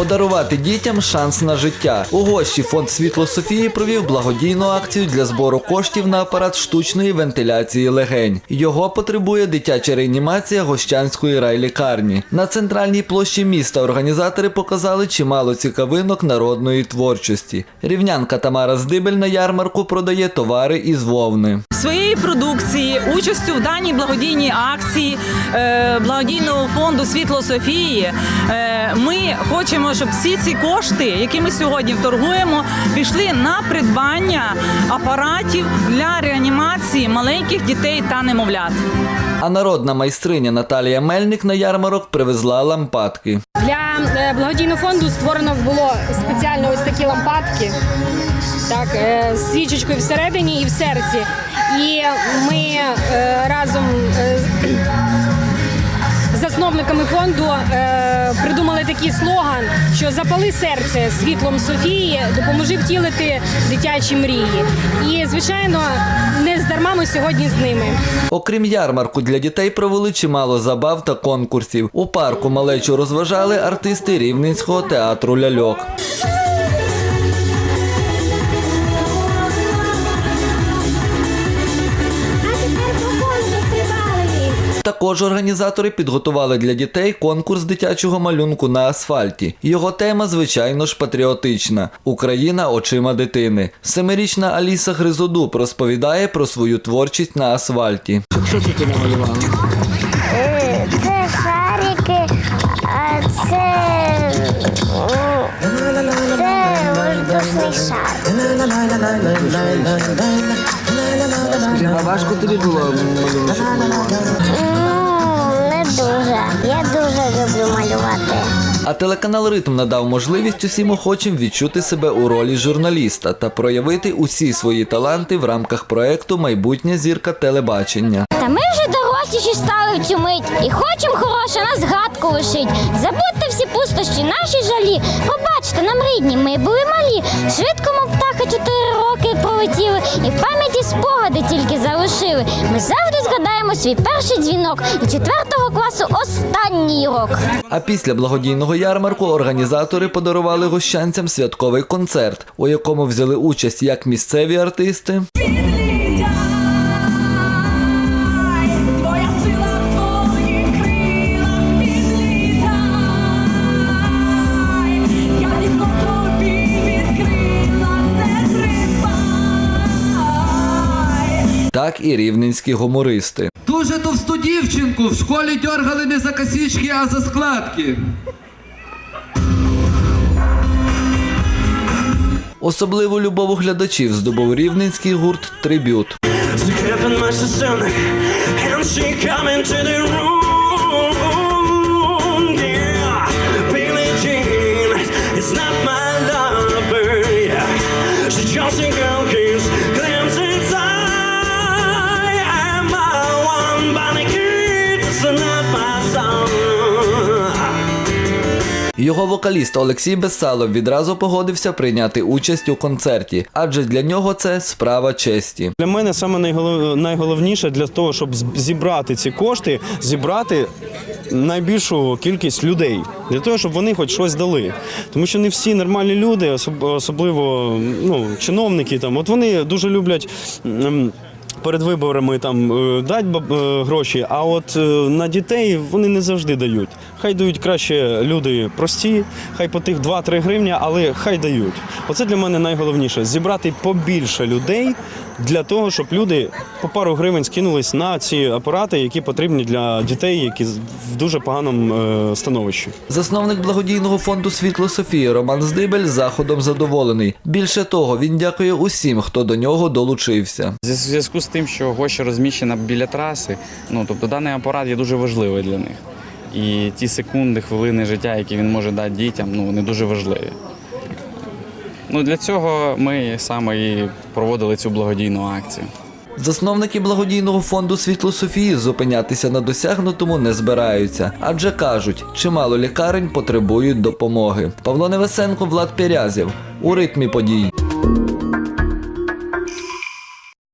Подарувати дітям шанс на життя. У гощі фонд Світло Софії провів благодійну акцію для збору коштів на апарат штучної вентиляції легень. Його потребує дитяча реанімація гощанської райлікарні. На центральній площі міста організатори показали чимало цікавинок народної творчості. Рівнянка Тамара Здибель на ярмарку продає товари із вовни. своєї продукції, участю в даній благодійній акції е, благодійного фонду Світло Софії. е, Ми хочемо, щоб всі ці кошти, які ми сьогодні торгуємо, пішли на придбання апаратів для реанімації маленьких дітей та немовлят. А народна майстриня Наталія Мельник на ярмарок привезла лампадки. Для е, благодійного фонду створено було спеціально ось такі лампадки, так, е, з свічечкою всередині і в серці. І ми е, разом з засновниками фонду е, придумали такий слоган, що запали серце світлом Софії, допоможи втілити дитячі мрії. І, звичайно, не здарма ми сьогодні з ними. Окрім ярмарку, для дітей провели чимало забав та конкурсів. У парку малечу розважали артисти Рівненського театру ляльок. Також організатори підготували для дітей конкурс дитячого малюнку на асфальті. Його тема, звичайно ж, патріотична Україна очима дитини. Семирічна Аліса Гризодуб розповідає про свою творчість на асфальті. Е, Це шарики, а це. Це воздушний шар. А важко тобі було не дуже. Я дуже люблю малювати. А телеканал Ритм надав можливість усім охочим відчути себе у ролі журналіста та проявити усі свої таланти в рамках проекту Майбутня зірка телебачення. Та ми вже доросліші стали в цю мить і хочемо хороше на згадку лишить. Забудьте всі пустощі, наші жалі. Побачте, нам рідні, ми були малі. Швидко, мов птахи, чотири пролетіли, і в пам'яті спогади тільки залишили. Ми завжди згадаємо свій перший дзвінок і четвертого класу останній урок. А після благодійного ярмарку організатори подарували гощанцям святковий концерт, у якому взяли участь як місцеві артисти, і рівненські гумористи. Дуже товсту дівчинку в школі дергали не за косички, а за складки. Особливу любов глядачів здобув рівненський гурт Трибют. Його вокаліст Олексій Бесалов відразу погодився прийняти участь у концерті, адже для нього це справа честі. Для мене саме найголов... найголовніше для того, щоб зібрати ці кошти, зібрати найбільшу кількість людей для того, щоб вони хоч щось дали. Тому що не всі нормальні люди, особ- особливо ну, чиновники, там, от вони дуже люблять. Перед виборами там е, дать е, гроші, а от е, на дітей вони не завжди дають. Хай дають краще люди прості, хай по тих 2-3 гривні, але хай дають. Оце для мене найголовніше зібрати побільше людей для того, щоб люди по пару гривень скинулись на ці апарати, які потрібні для дітей, які з- в дуже поганому е, становищі. Засновник благодійного фонду Світло Софія Роман Здибель заходом задоволений. Більше того, він дякує усім, хто до нього долучився. Зі зв'язку з тим, що гоща розміщена біля траси, ну тобто даний апарат є дуже важливий для них. І ті секунди, хвилини життя, які він може дати дітям, ну вони дуже важливі. Ну для цього ми саме і проводили цю благодійну акцію. Засновники благодійного фонду Світло Софії зупинятися на досягнутому не збираються, адже кажуть, чимало лікарень потребують допомоги. Павло Невесенко, Влад Пірязів у ритмі подій.